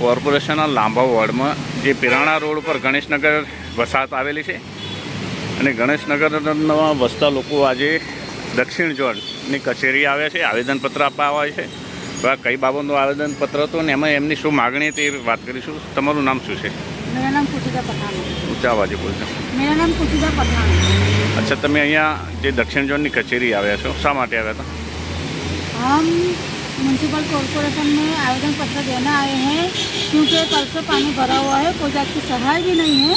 કોર્પોરેશનના લાંબા વોર્ડમાં જે પિરાણા રોડ પર ગણેશનગર વસાહત આવેલી છે અને ગણેશનગરમાં વસતા લોકો આજે દક્ષિણ જોડની કચેરી આવ્યા છે આવેદનપત્ર આપવા આવે છે. આ કઈ બાબતનું આવેદનપત્ર હતું ને એમાં એમની શું માગણી હતી એ વાત કરીશું. તમારું નામ શું છે? ઊંચા અવાજે બોલજો અચ્છા તમે અહીંયા જે દક્ષિણ ઝોનની કચેરી આવ્યા છો શા માટે આવ્યા હતા? હમ म्यूनसिपल कॉर्पोरेशन में आवेदन पत्र देना आए हैं क्योंकि कल से पानी भरा हुआ है कोई जाति सहाय भी नहीं है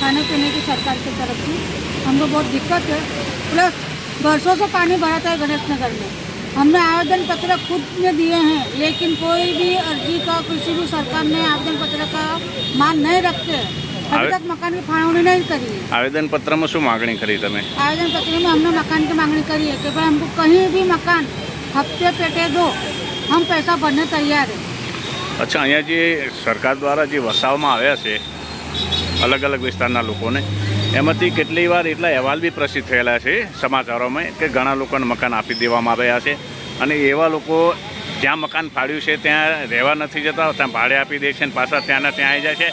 खाने पीने की सरकार की तरफ से। हमको बहुत दिक्कत है। प्लस बरसों से पानी भरा था गणेश नगर में। हमने आवेदन पत्र खुद ने दिए हैं लेकिन कोई भी अर्जी का किसी भी सरकार ने आवेदन पत्र का मान नहीं रखते अभी तक मकान की फाड़वनी नहीं करी। है आवेदन पत्र में शू मांगनी करी तुम्हें आवेदन पत्र में हमने मकान की मांगनी करी है कि भाई हमको कहीं भी मकान हफ्ते पेटे दो हम पैसा भरने तैयार है અચ્છા અહીંયા જે સરકાર દ્વારા જે વસાવવામાં આવ્યા છે અલગ અલગ વિસ્તારના લોકોને એમાંથી કેટલી વાર એટલા અહેવાલ બી પ્રસિદ્ધ થયેલા છે સમાચારોમાં કે ઘણા લોકોને મકાન આપી દેવામાં આવ્યા છે અને એવા લોકો જ્યાં મકાન ફાળ્યું છે ત્યાં રહેવા નથી જતા ત્યાં ભાડે આપી દે છે અને પાછા ત્યાંના ત્યાં આવી જાય છે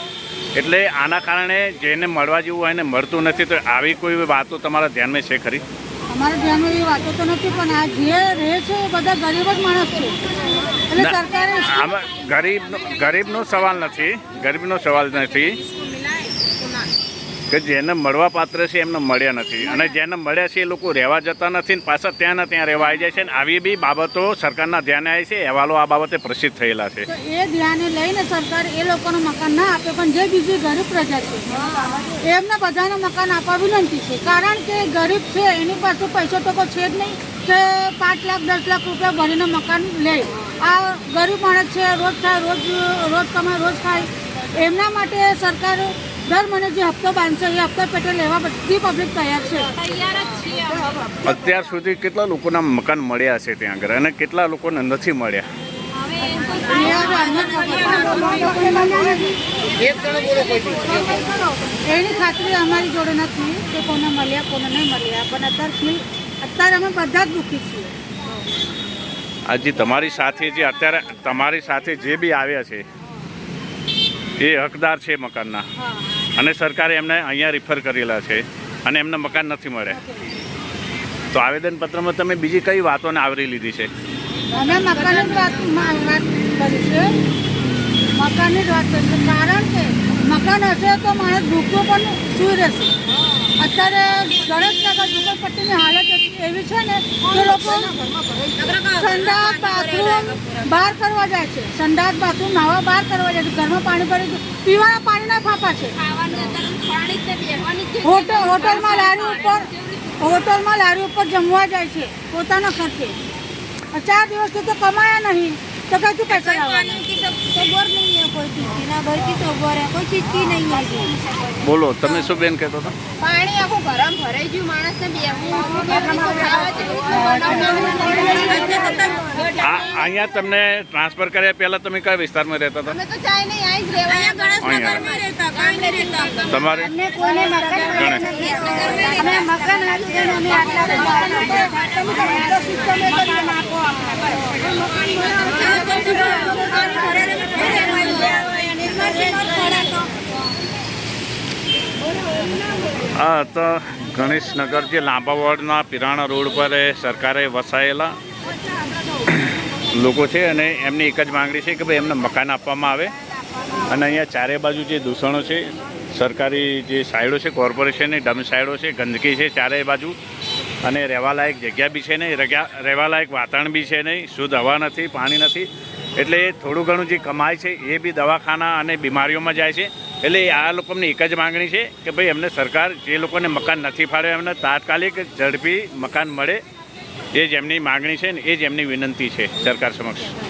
એટલે આના કારણે જેને મળવા જેવું હોય એને મળતું નથી તો આવી કોઈ વાતો તમારા ધ્યાનમાં છે ખરી અમારા ધ્યાનમાં એવી વાતો તો નથી પણ આ જે રહે છે એ બધા ગરીબ જ માણસ છે. એટલે સરકારે આમાં ગરીબનો ગરીબનો સવાલ નથી ગરીબનો સવાલ નથી. કે જેને મળવા પાત્ર છે એમને મળ્યા નથી. અને જેને મળ્યા છે એ લોકો રહેવા જતા નથી ને પાછા ત્યાં ને ત્યાં રહેવા આવી જાય છે ને આવી બી બાબતો સરકારના ધ્યાને આવી છે. અહેવાલો આ બાબતે પ્રસિદ્ધ થયેલા છે. એ ધ્યાને લઈને સરકાર એ લોકોનું મકાન ના આપે પણ જે બીજી ગરીબ પ્રજા છે એમને બધાને મકાન આપવા વિનંતી છે. કારણ કે ગરીબ છે એની પાસે પૈસો તો કોઈ છે જ નહીં. કે પાંચ લાખ દસ લાખ રૂપિયા ભરીને મકાન લે. આ ગરીબ માણસ છે રોજ ખાય રોજ રોજ કમાય રોજ ખાય. એમના માટે સરકાર દર મહિને જે હપ્તો બાંધશે એ હપ્તો પેટે લેવા બધી પબ્લિક તૈયાર છે. અત્યાર સુધી કેટલા લોકોના મકાન મળ્યા છે ત્યાં આગળ અને કેટલા લોકોને નથી મળ્યા? એની ખાતરી અમારી જોડે નથી કે કોને મળ્યા કોને નહીં મળ્યા. પણ અત્યારે ફીલ અત્યારે અમે બધા જ દુઃખી છીએ. આજે તમારી સાથે જે અત્યારે તમારી સાથે જે બી આવ્યા છે એ હકદાર છે મકાનના. હા. અને સરકારે એમને અહીંયા રિફર કરેલા છે અને એમને મકાન નથી મળે. તો આવેદનપત્રમાં તમે બીજી કઈ વાતોને આવરી લીધી છે? મકાનની જ વાત છે. મકાન હશે તો માણસ ભૂખ્યો પણ સુઈ રહેશે. અત્યારે ગણેશનગર ઝુંપડપટ્ટીની હાલત એવી છે ને બહાર કરવા જાય છે. સંડાસ, બાથરૂમ નાવા બહાર કરવા જાય છે. ઘરમાં પાણી ભરી પીવાના પાણીના ફાફા છે. હોટલ હોટલમાં લારી ઉપર હોટલમાં લારી ઉપર જમવા જાય છે પોતાના ખર્ચે ચાર દિવસથી તો કમાયા નહીં. તો કઈ પૈસા पैसा लावाना सगवर नहीं है कोई चीज की ना घर की सगवर है कोई चीज की नहीं है जी બોલો તમે શું બેન કહેતો હતા પાણી આખું ગરમ ભરાઈ ગયું માણસને બેહવું ઉઠવું કે બધું ખાવા જેવું બનાવવાનું. આ અહીંયા તમને ટ્રાન્સફર કર્યા પહેલાં તમે કયા વિસ્તારમાં રહેતા હતા અમે તો ચાય નહીં આઈ જ રહેવા ગણેશનગરમાં રહેતા કાંઈ નહીં રહેતા તમારે અમને કોઈને મકાન ગણેશ. અમે મકાન આપીએ ને અમે આટલા બધા મકાન આપો આ તો ગણેશનગર જે લાંબા વોર્ડના પિરાણા રોડ પર સરકારે વસાયેલા લોકો છે અને એમની એક જ માંગણી છે કે ભાઈ એમને મકાન આપવામાં આવે. અને અહીંયા ચારે બાજુ જે દૂષણો છે, સરકારી જે સાઈડો છે, કોર્પોરેશનની ડમ સાઈડો છે, ગંદકી છે ચારે બાજુ. અને રહેવાલાયક જગ્યા બી છે નહીં રહેવાલાયક વાતાવરણ બી છે નહીં, શુદ્ધ હવા નથી, પાણી નથી. એટલે થોડું ઘણું જે કમાય છે એ બી દવાખાના અને બીમારીઓમાં જાય છે. એટલે આ લોકોની એક જ માંગણી છે કે ભાઈ એમને સરકાર જે લોકોને મકાન નથી ફાળવે એમને તાત્કાલિક ઝડપી મકાન મળે. એ જ એમની માંગણી છે ને એ જ એમની વિનંતી છે સરકાર સમક્ષ.